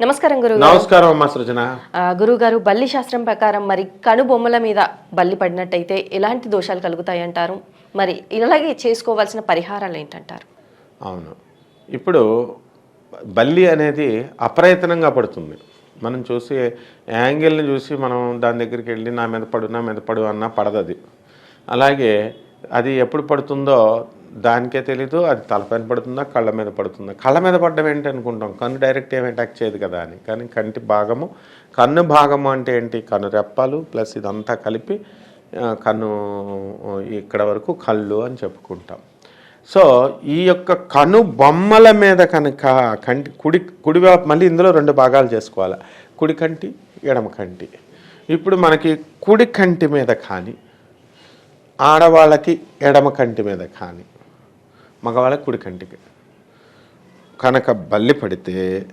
నమస్కారం గురువు నమస్కారం అమ్మా సృజన. గురువు గారు బల్లి శాస్త్రం ప్రకారం మరి కనుబొమ్మల మీద బల్లి పడినట్టయితే ఎలాంటి దోషాలు కలుగుతాయి అంటారు? మరి ఇలాగే చేసుకోవాల్సిన పరిహారాలు ఏంటంటారు? అవును. ఇప్పుడు బల్లి అనేది అప్రయత్నంగా పడుతుంది. మనం చూసి యాంగిల్ని చూసి మనం దాని దగ్గరికి వెళ్ళి నా మీద పడు నా మీద పడు అన్నా పడదు అది అలాగే అది ఎప్పుడు పడుతుందో దానికే తెలీదు అది తలపైన పడుతుందా కళ్ళ మీద పడుతుందా? కళ్ళ మీద పడ్డం ఏంటి అనుకుంటాం. కన్ను డైరెక్ట్ ఏమి అటాక్ చేయదు కదా అని. కానీ కంటి భాగము కన్ను భాగము అంటే ఏంటి? కన్ను రెప్పలు ప్లస్ ఇదంతా కలిపి కన్ను ఇక్కడ వరకు కళ్ళు అని చెప్పుకుంటాం. సో ఈ యొక్క కను బొమ్మల మీద కనుక కంటి కుడి కుడి మళ్ళీ ఇందులో రెండు భాగాలు చేసుకోవాలి. కుడి కంటి ఎడమ కంటి. ఇప్పుడు మనకి కుడి కంటి మీద కానీ ఆడవాళ్ళకి ఎడమ కంటి మీద కానీ మగవాళ్ళకి కుడి కంటికి. కనుక బల్లి పడితే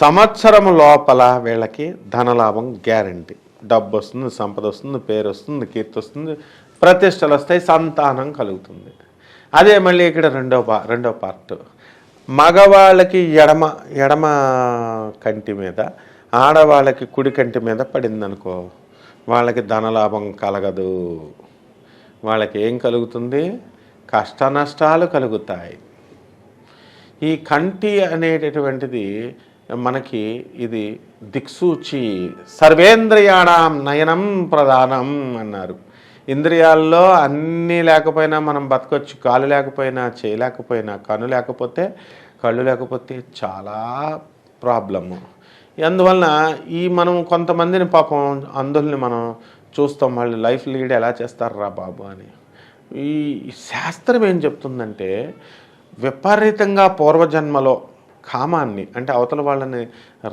సంవత్సరం లోపల వీళ్ళకి ధనలాభం గ్యారంటీ. డబ్బు వస్తుంది సంపద వస్తుంది పేరు వస్తుంది కీర్తి వస్తుంది ప్రతిష్టలు వస్తాయి సంతానం కలుగుతుంది. అదే మళ్ళీ ఇక్కడ రెండో పా రెండో పార్ట్. మగవాళ్ళకి ఎడమ ఎడమ కంటి మీద ఆడవాళ్ళకి కుడి కంటి మీద పడిందనుకో వాళ్ళకి ధనలాభం కలగదు. వాళ్ళకి ఏం కలుగుతుంది? కష్ట నష్టాలు కలుగుతాయి. ఈ కంటి అనేటటువంటిది మనకి ఇది దిక్సూచి సర్వేంద్రియాణం నయనం ప్రధానం అన్నారు. ఇంద్రియాల్లో అన్నీ లేకపోయినా మనం బతకొచ్చు కాలు లేకపోయినా చేయలేకపోయినా కన్ను లేకపోతే కళ్ళు లేకపోతే చాలా ప్రాబ్లము. అందువలన ఈ మనం కొంతమందిని పాపం అందుల్ని మనం చూస్తాం వాళ్ళు లైఫ్ లీడ్ ఎలా చేస్తారా బాబు అని. ఈ శాస్త్రం ఏం చెప్తుందంటే విపరీతంగా పూర్వజన్మలో కామాన్ని అంటే అవతల వాళ్ళని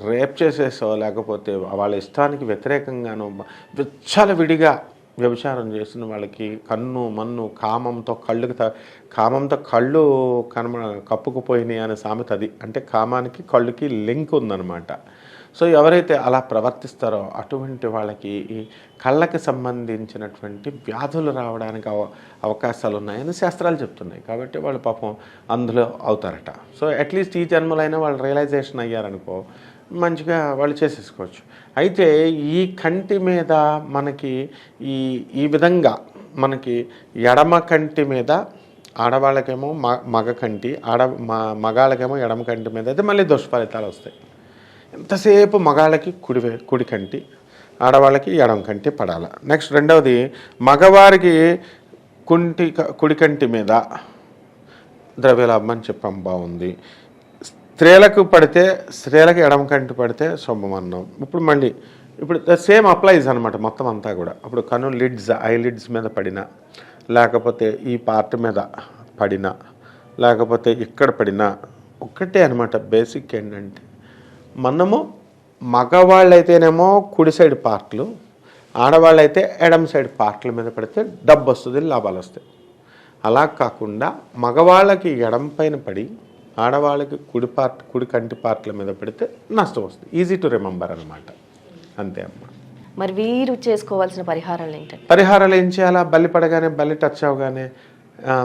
రేప్ చేసేసో లేకపోతే వాళ్ళ ఇష్టానికి వ్యతిరేకంగానో విచ్చల విడిగా వ్యభిచారం చేసిన వాళ్ళకి కన్ను మన్ను కామంతో కళ్ళుకి త కామంతో కళ్ళు కనమ కప్పుకుపోయినాయి అనే సామెత అది. అంటే కామానికి కళ్ళుకి లింక్ ఉందన్నమాట. సో ఎవరైతే అలా ప్రవర్తిస్తారో అటువంటి వాళ్ళకి ఈ కళ్ళకి సంబంధించినటువంటి వ్యాధులు రావడానికి అవ అవకాశాలు ఉన్నాయని శాస్త్రాలు చెప్తున్నాయి. కాబట్టి వాళ్ళు పాపం అందులో అవుతారట. సో అట్లీస్ట్ ఈ జన్మలైనా వాళ్ళు రియలైజేషన్ అయ్యారనుకో మంచిగా వాళ్ళు చేసేసుకోవచ్చు. అయితే ఈ కంటి మీద మనకి ఈ ఈ విధంగా మనకి ఎడమ కంటి మీద ఆడవాళ్ళకేమో మ మగ కంటి ఆడ మ మగాళ్ళకేమో ఎడమ కంటి మీద అయితే మళ్ళీ దుష్ఫలితాలు వస్తాయి. ఎంతసేపు మగాళ్ళకి కుడి కుడి కంటి ఆడవాళ్ళకి ఎడమ కంటి పడాల. నెక్స్ట్ రెండవది మగవారికి కుంటి కుడి కంటి మీద ద్రవ్యలాభం అని చెప్పాం బాగుంది. స్త్రీలకు పడితే స్త్రీలకు ఎడమ కంటి పడితే శుభమన్నాం ఇప్పుడు మళ్ళీ ఇప్పుడు సేమ్ అప్లైజ్ అనమాట మొత్తం అంతా కూడా. అప్పుడు కను లిడ్స్ ఐ లిడ్స్ మీద పడినా లేకపోతే ఈ పార్ట్ మీద పడినా లేకపోతే ఇక్కడ పడినా ఒక్కటే అనమాట బేసిక్ ఏంటంటే మనము మగవాళ్ళైతేనేమో కుడి సైడ్ పార్ట్లు ఆడవాళ్ళైతే ఎడమ సైడ్ పార్ట్ల మీద పడితే డబ్బు వస్తుంది లాభాలు వస్తాయి. అలా కాకుండా మగవాళ్ళకి ఎడమ పైన పడి ఆడవాళ్ళకి కుడి పార్ట్ కుడి కంటి పార్ట్ల మీద పడితే నష్టం వస్తుంది. ఈజీ టు రిమెంబర్ అనమాట అంతే అమ్మా. మరి వీరు చేసుకోవాల్సిన పరిహారాలు ఏంటంటే పరిహారాలు ఏం చేయాలా? బల్లి పడగానే బల్లి టచ్ అవగానే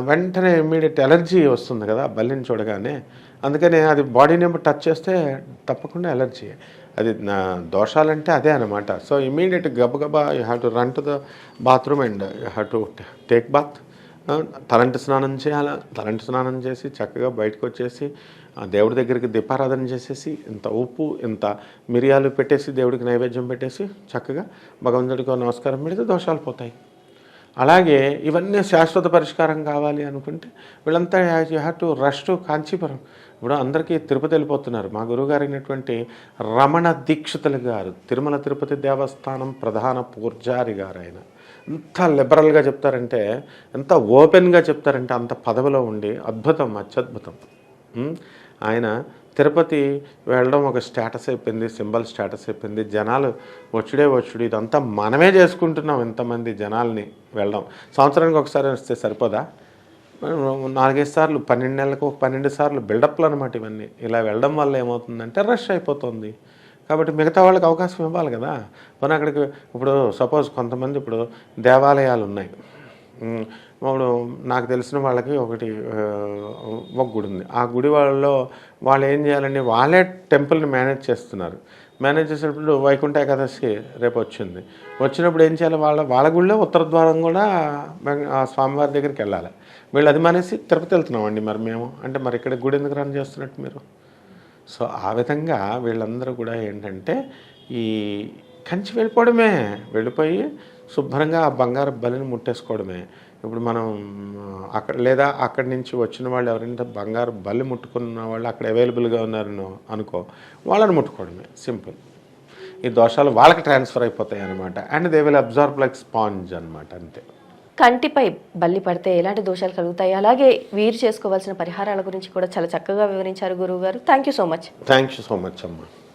వెంటనే ఇమ్మీడియట్ ఎలర్జీ వస్తుంది కదా బల్లిని చూడగానే అందుకని అది బాడీని టచ్ చేస్తే తప్పకుండా ఎలర్జీ అది నా దోషాలంటే అదే అనమాట సో ఇమీడియట్ గబగబా you have to run to the bathroom and you have to take bath తలంటి స్నానం చేయాలి? తలంటి స్నానం చేసి చక్కగా బయటకు వచ్చేసి ఆ దేవుడి దగ్గరికి దీపారాధన చేసేసి ఇంత ఉప్పు ఇంత మిరియాలు పెట్టేసి దేవుడికి నైవేద్యం పెట్టేసి చక్కగా భగవంతుడికి నమస్కారం పెడితే దోషాలు పోతాయి. అలాగే ఇవన్నీ శాశ్వత పరిష్కారం కావాలి అనుకుంటే వీళ్ళంతా you have to rush to Kanchipuram ఇప్పుడు అందరికీ తిరుపతి వెళ్ళిపోతున్నారు. మా గురువుగారు అయినటువంటి రమణ దీక్షితులు గారు తిరుమల తిరుపతి దేవస్థానం ప్రధాన పూర్జారి గారు ఆయన. ఎంత లిబరల్గా చెప్తారంటే ఎంత ఓపెన్గా చెప్తారంటే అంత పదవిలో ఉండి అద్భుతం అత్యద్భుతం. ఆయన తిరుపతి వెళ్ళడం ఒక స్టేటస్ అయిపోయింది సింబల్ స్టేటస్ అయిపోయింది. జనాలు వచ్చుడే వచ్చుడు ఇదంతా మనమే చేసుకుంటున్నాం ఇంతమంది జనాల్ని వెళ్ళడం. సంవత్సరానికి ఒకసారి వస్తే సరిపోదా? నాలుగైదు సార్లు పన్నెండు నెలలకు పన్నెండు సార్లు బిల్డప్లు అనమాట ఇవన్నీ. ఇలా వెళ్ళడం వల్ల ఏమవుతుందంటే రష్ అయిపోతుంది. కాబట్టి మిగతా వాళ్ళకి అవకాశం ఇవ్వాలి కదా. మనం అక్కడికి ఇప్పుడు సపోజ్ కొంతమంది ఇప్పుడు దేవాలయాలు ఉన్నాయి. ఇప్పుడు నాకు తెలిసిన వాళ్ళకి ఒకటి ఒక గుడి ఉంది. ఆ గుడి వాళ్ళలో వాళ్ళు ఏం చేయాలని వాళ్ళే టెంపుల్ని మేనేజ్ చేస్తున్నారు. మేనేజ్ చేసేటప్పుడు వైకుంఠ ఏకాదశి రేపు వచ్చింది. వచ్చినప్పుడు ఏం చేయాలి? వాళ్ళ వాళ్ళ గుడిలో ఉత్తర ద్వారం కూడా ఆ స్వామివారి దగ్గరికి వెళ్ళాలి. వీళ్ళు అది మానేసి తిరుపతి వెళ్తున్నామండి మరి మేము. అంటే మరి ఇక్కడ గుడి ఎందుకు రన్ చేస్తున్నట్టు మీరు? సో ఆ విధంగా వీళ్ళందరూ కూడా ఏంటంటే ఈ కంచి వెళ్ళిపోవడమే. వెళ్ళిపోయి శుభ్రంగా ఆ బంగారు బలిని ముట్టేసుకోవడమే. ఇప్పుడు మనం అక్కడ లేదా అక్కడి నుంచి వచ్చిన వాళ్ళు ఎవరైనా బంగారు బలి ముట్టుకున్న వాళ్ళు అక్కడ అవైలబుల్గా ఉన్నారనో అనుకో వాళ్ళని ముట్టుకోవడమే. సింపుల్. ఈ దోషాలు వాళ్ళకి ట్రాన్స్ఫర్ అయిపోతాయి అనమాట and they will observe like sponge అనమాట అంతే. కంటిపై బల్లి పడితే ఎలాంటి దోషాలు కలుగుతాయి? అలాగే వీరు చేసుకోవాల్సిన పరిహారాల గురించి కూడా చాలా చక్కగా వివరించారు గురువు గారు thank you so much thank you so much అమ్మా.